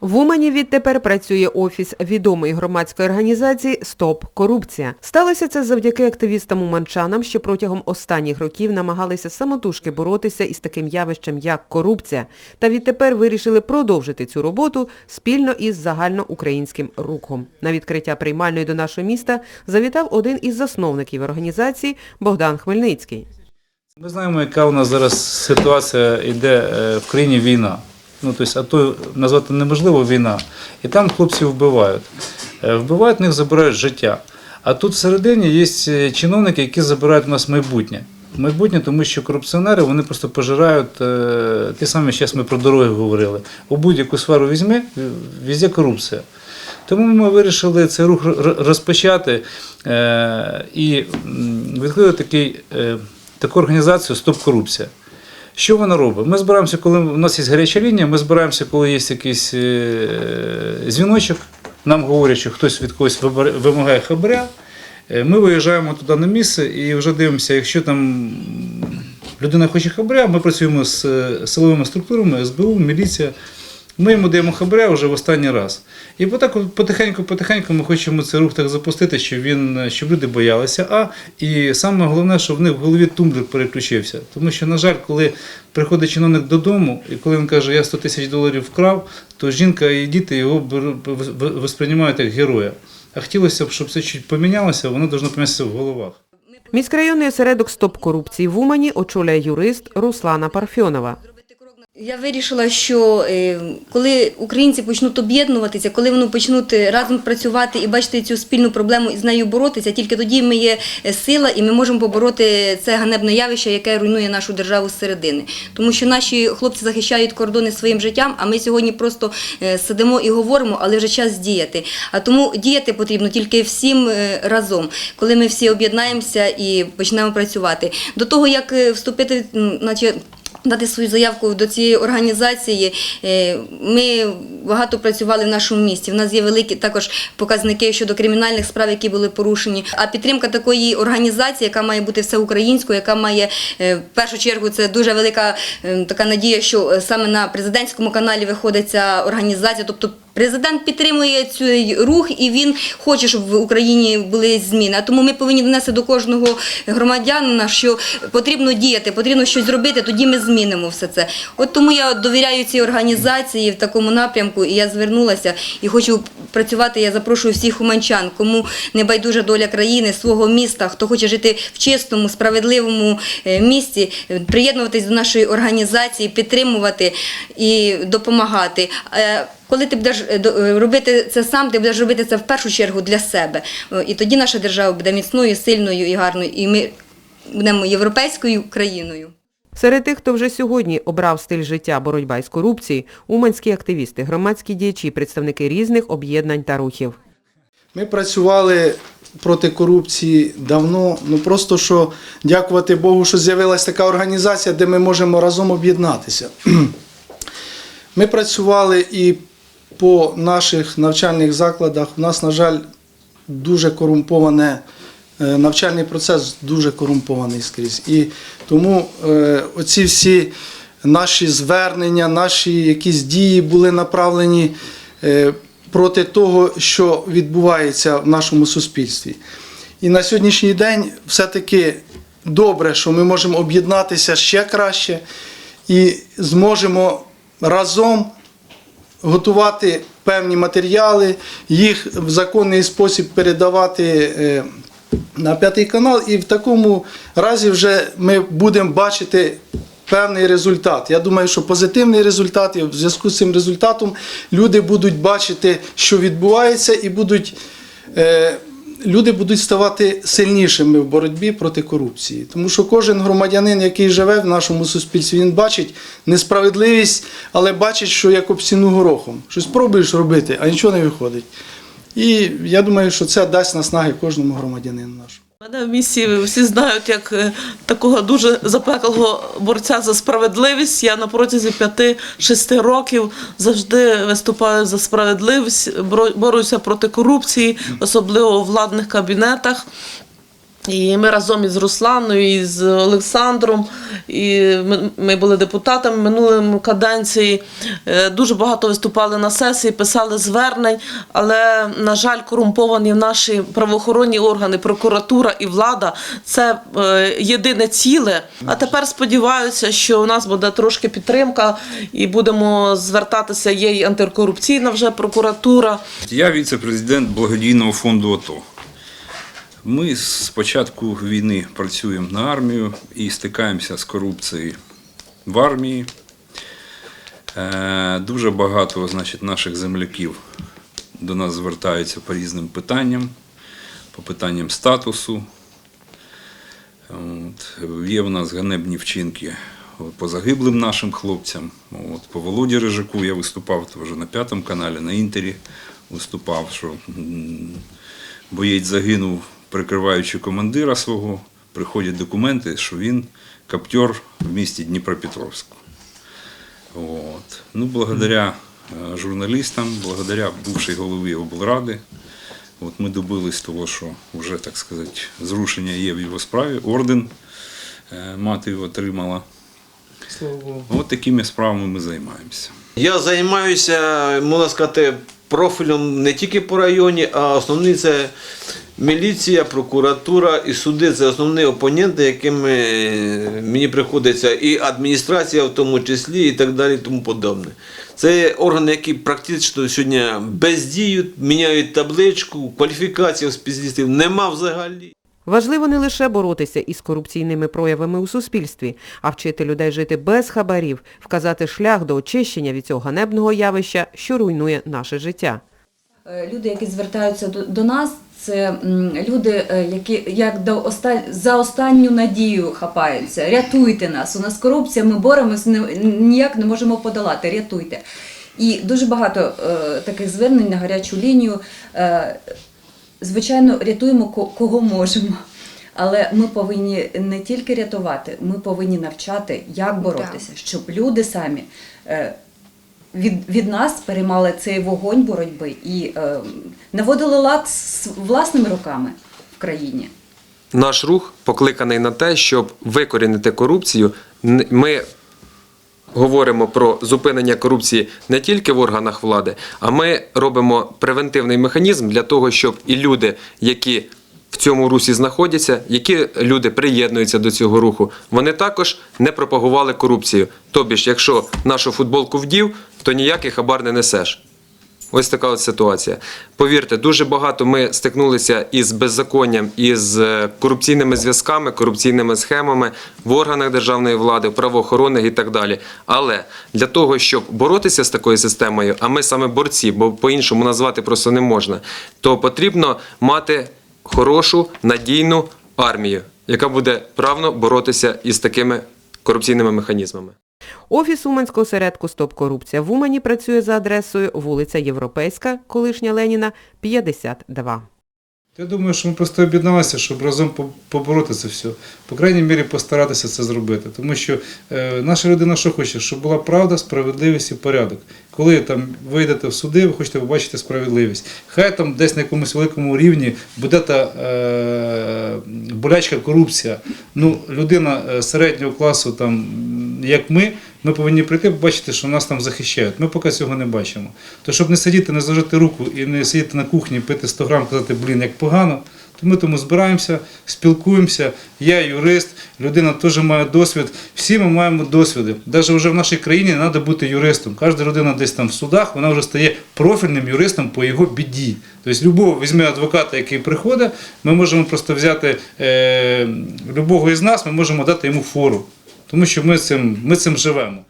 В Умані відтепер працює офіс відомої громадської організації Стоп корупція. Сталося це завдяки активістам-уманчанам, що протягом останніх років намагалися самотужки боротися із таким явищем, як корупція, та відтепер вирішили продовжити цю роботу спільно із загальноукраїнським рухом. На відкриття приймальної до нашого міста завітав один із засновників організації Богдан Хмельницький. Ми знаємо, яка у нас зараз ситуація йде е, в країні війна. Ну, тобто, а то назвати неможливо війна. І там хлопців вбивають. Е, Вбивають, в них забирають життя. А тут всередині є е, чиновники, які забирають у нас майбутнє. Майбутнє, тому що корупціонери вони просто пожирають е, ті самі, зараз ми про дороги говорили. У будь-яку сферу візьми, везде корупція. Тому ми вирішили цей рух розпочати і відкрили таку організацію Стоп корупція. Що вона робить? Ми збираємося, коли у нас є гаряча лінія, ми збираємося, коли є якийсь е, дзвіночок, нам говорять, що хтось від когось вимагає хабаря. Е, Ми виїжджаємо туди на місце і вже дивимося, якщо там людина хоче хабаря, ми працюємо з е, силовими структурами, СБУ, міліція. Ми йому даємо хабаря вже в останній раз. І отак потихеньку-потихеньку ми хочемо цей рух так запустити, щоб він щоб люди боялися. А і саме головне, щоб в них в голові тумблер переключився. Тому що, на жаль, коли приходить чиновник додому, і коли він каже, я 100 тисяч доларів вкрав, то жінка і діти його восприймають як героя. А хотілося б, щоб це чуть помінялося, воно повинно помінятися в головах. Міськрайонний осередок Стоп корупції в Умані очолює юрист Руслана Парфьонова. Я вирішила, що е, коли українці почнуть об'єднуватися, коли вони почнуть е, разом працювати і бачити цю спільну проблему і з нею боротися, тільки тоді ми є е, сила і ми можемо побороти це ганебне явище, яке руйнує нашу державу зсередини. Тому що наші хлопці захищають кордони своїм життям, а ми сьогодні просто сидимо і говоримо, але вже час діяти. А тому діяти потрібно тільки всім разом, коли ми всі об'єднаємося і почнемо працювати. До того як вступити, наче. Дати свою заявку до цієї організації. Е, Ми багато працювали в нашому місті. У нас є великі також показники щодо кримінальних справ, які були порушені. А підтримка такої організації, яка має бути всеукраїнською, яка має е, в першу чергу це дуже велика е, така надія, що е, саме на президентському каналі виходить ця організація. Тобто Президент підтримує цей рух і він хоче, щоб в Україні були зміни. А тому ми повинні донести до кожного громадянина, що потрібно діяти, потрібно щось зробити, тоді ми змінимо все це. От тому я довіряю цій організації в такому напрямку, і я звернулася і хочу працювати. Я запрошую всіх уманчан, кому не байдужа доля країни, свого міста, хто хоче жити в чистому, справедливому е, місті, е, приєднуватись до нашої організації, підтримувати і допомагати. Коли ти будеш е, е, робити це сам, ти будеш робити це в першу чергу для себе. Е, І тоді наша держава буде міцною, сильною і гарною. І ми будемо європейською країною. Серед тих, хто вже сьогодні обрав стиль життя боротьба із корупцією, уманські активісти, громадські діячі, представники різних об'єднань та рухів. Ми працювали проти корупції давно. Ну просто що дякувати Богу, що з'явилася така організація, де ми можемо разом об'єднатися. Ми працювали і по наших навчальних закладах. У нас, на жаль, дуже корумповане. е, Навчальний процес дуже корумпований скрізь. І тому е, оці всі наші звернення, наші якісь дії були направлені е, проти того, що відбувається в нашому суспільстві. І на сьогоднішній день все-таки добре, що ми можемо об'єднатися ще краще і зможемо разом готувати певні матеріали, їх в законний спосіб передавати е, на п'ятий канал, і в такому разі вже ми будемо бачити певний результат. Я думаю, що позитивний результат, і в зв'язку з цим результатом люди будуть бачити, що відбувається, і будуть. е, Люди будуть ставати сильнішими в боротьбі проти корупції, тому що кожен громадянин, який живе в нашому суспільстві, він бачить несправедливість, але бачить, що як об горохом. Щось пробуєш робити, а нічого не виходить. І я думаю, що це дасть наснаги кожному громадянину нашому. Мене в місті всі знають як е, такого дуже запеклого борця за справедливість. Я на протязі 5-6 років завжди виступаю за справедливість, борюся проти корупції, особливо у владних кабінетах. І ми разом із Русланою, і з Олександром, і ми, були депутатами минулої каденції. е, Дуже багато виступали на сесії, писали звернень, але, на жаль, корумповані наші правоохоронні органи, прокуратура і влада це е, єдине ціле. А тепер сподіваюся, що у нас буде трошки підтримка, і будемо звертатися. Є й антикорупційна вже прокуратура. Я віце-президент благодійного фонду АТО. Ми з початку війни працюємо на армію і стикаємося з корупцією в армії. Е, Дуже багато значить, наших земляків до нас звертаються по різним питанням, по питанням статусу. От. Є в нас ганебні вчинки по загиблим нашим хлопцям. От. По Володі Рижаку я виступав теж на п'ятому каналі, на інтері виступав, що боєць загинув, прикриваючи командира свого. Приходять документи, що він каптер в місті Дніпропетровську. От. Ну, благодаря е, журналістам, благодаря бувшій голові облради, от ми добились того, що вже, так сказати, зрушення є в його справі. Орден е, мати отримала. Слава Богу. От такими справами ми займаємося. Я займаюся, можна сказати, профілем не тільки по районі, а основні це міліція, прокуратура і суди. Це основні опоненти, якими мені приходиться, і адміністрація в тому числі, і так далі, і тому подобне. Це органи, які практично сьогодні бездіють, міняють табличку, кваліфікації спеціалістів нема взагалі. Важливо не лише боротися із корупційними проявами у суспільстві, а вчити людей жити без хабарів, вказати шлях до очищення від цього ганебного явища, що руйнує наше життя. Е, Люди, які звертаються до, до нас, це люди, е, які як до оста... за останню надію хапаються. Рятуйте нас. У нас корупція, ми боремось, ніяк не можемо подолати. Рятуйте. І дуже багато е, таких звернень на гарячу лінію. Е, звичайно, рятуємо ко- кого можемо. Але ми повинні не тільки рятувати, ми повинні навчати, як боротися, щоб люди самі е, від, від нас переймали цей вогонь боротьби і е, наводили лад з власними руками в країні. Наш рух покликаний на те, щоб викорінити корупцію. Ми говоримо про зупинення корупції не тільки в органах влади, а ми робимо превентивний механізм для того, щоб і люди, які в цьому русі знаходяться, які люди приєднуються до цього руху, вони також не пропагували корупцію. Тобі ж, якщо нашу футболку вдів, то ніякий хабар не несеш. Ось така от ситуація. Повірте, дуже багато ми стикнулися із беззаконням, із е, корупційними зв'язками, корупційними схемами в органах державної влади, в правоохоронних і так далі. Але для того, щоб боротися з такою системою, а ми саме борці, бо по-іншому назвати просто не можна, то потрібно мати хорошу надійну армію, яка буде правно боротися із такими корупційними механізмами. Офіс Уманського осередку «Стоп корупція» в Умані працює за адресою вулиця Європейська, колишня Леніна, 52. Я думаю, що ми просто об'єдналися, щоб разом по- побороти це все. По крайній мірі постаратися це зробити. Тому що е, наша людина що хоче, щоб була правда, справедливість і порядок. Коли там вийдете в суди, ви хочете побачити справедливість. Хай там десь на якомусь великому рівні буде та е, болячка корупція. Ну, людина е, середнього класу, там, як ми, ми повинні прийти побачити, що нас там захищають. Ми поки цього не бачимо. То щоб не сидіти, не зложити руку і не сидіти на кухні, пити 100 грам, казати, блін, як погано, то ми тому збираємося, спілкуємося. Я юрист, людина теж має досвід. Всі ми маємо досвіди. Навіть вже в нашій країні не треба бути юристом. Кожна людина десь там в судах, вона вже стає профільним юристом по його біді. Тобто, любого візьме адвоката, який приходить, ми можемо просто взяти е, любого із нас, ми можемо дати йому фору. Тому що ми цим, ми цим живемо.